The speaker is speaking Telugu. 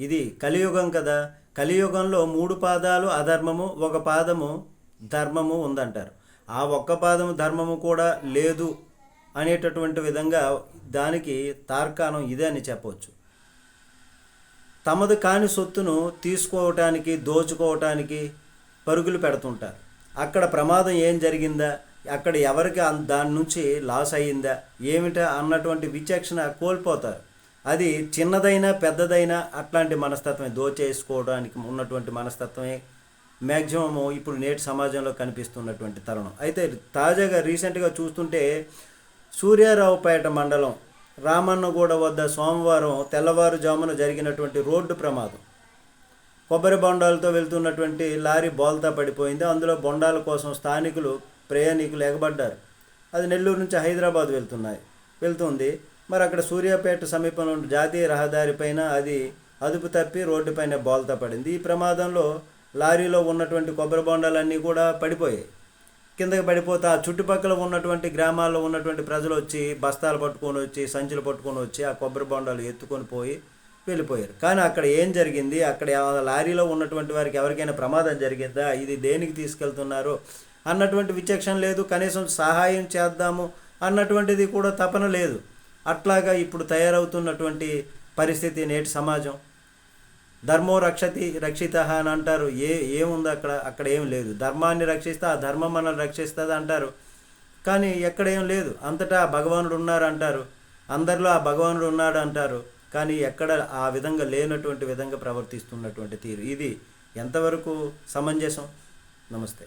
ఇది కలియుగం కదా. కలియుగంలో మూడు పాదాలు అధర్మము ఒక పాదము ధర్మము ఉందంటారు. ఆ ఒక్క పాదము ధర్మము కూడా లేదు అనేటటువంటి విధంగా దానికి తార్కాణం ఇదే అని చెప్పవచ్చు. తమది కాని సొత్తును తీసుకోవటానికి దోచుకోవటానికి పరుగులు పెడుతుంటారు. అక్కడ ప్రమాదం ఏం జరిగిందా? అక్కడ ఎవరికి దాని నుంచి లాస్ అయ్యిందా ఏమిటా? అన్నటువంటి విచక్షణ కోల్పోతారు. అది చిన్నదైనా పెద్దదైనా అట్లాంటి మనస్తత్వమే దోచేసుకోవడానికి ఉన్నటువంటి మనస్తత్వమే మ్యాక్సిమం ఇప్పుడు నేటి సమాజంలో కనిపిస్తున్నటువంటి తరుణం. అయితే తాజాగా రీసెంట్గా చూస్తుంటే సూర్యారావుపేట మండలం రామన్నగూడ వద్ద సోమవారం తెల్లవారుజామున జరిగినటువంటి రోడ్డు ప్రమాదం. కొబ్బరి బొండాలతో వెళ్తున్నటువంటి లారీ బోల్తా పడిపోయింది. అందులో బొండాల కోసం స్థానికులు ప్రయాణికులు ఎగబడ్డారు. అది నెల్లూరు నుంచి హైదరాబాద్ వెళ్తున్నాయి వెళ్తుంది. మరి అక్కడ సూర్యాపేట సమీపంలో ఉన్న జాతీయ రహదారి పైన అది అదుపు తప్పి రోడ్డుపైన బోల్తా పడింది. ఈ ప్రమాదంలో లారీలో ఉన్నటువంటి కొబ్బరి బొండాలన్నీ కూడా పడిపోయాయి. కిందకి పడిపోతే ఆ చుట్టుపక్కల ఉన్నటువంటి గ్రామాల్లో ఉన్నటువంటి ప్రజలు వచ్చి బస్తాలు పట్టుకొని వచ్చి సంచులు పట్టుకొని వచ్చి ఆ కొబ్బరి బొండాలు ఎత్తుకొని పోయి వెళ్ళిపోయారు. కానీ అక్కడ ఏం జరిగింది? అక్కడ లారీలో ఉన్నటువంటి వారికి ఎవరికైనా ప్రమాదం జరిగిందా? ఇది దేనికి తీసుకెళ్తున్నారు? అన్నటువంటి విచక్షణ లేదు. కనీసం సహాయం చేద్దాము అన్నటువంటిది కూడా తపన లేదు. అట్లాగా ఇప్పుడు తయారవుతున్నటువంటి పరిస్థితి నేటి సమాజం. ధర్మో రక్షతి రక్షిత అని అంటారు. ఏ ఏముంది అక్కడ? అక్కడ ఏం లేదు. ధర్మాన్ని రక్షిస్తే ఆ ధర్మం మనల్ని రక్షిస్తుంది అంటారు. కానీ ఎక్కడ ఏం లేదు. అంతటా భగవానుడు ఉన్నారు అంటారు. అందరిలో ఆ భగవానుడు ఉన్నాడు అంటారు. కానీ ఎక్కడ ఆ విధంగా లేనటువంటి విధంగా ప్రవర్తిస్తున్నటువంటి తీరు. ఇది ఎంతవరకు సమంజసం? నమస్తే.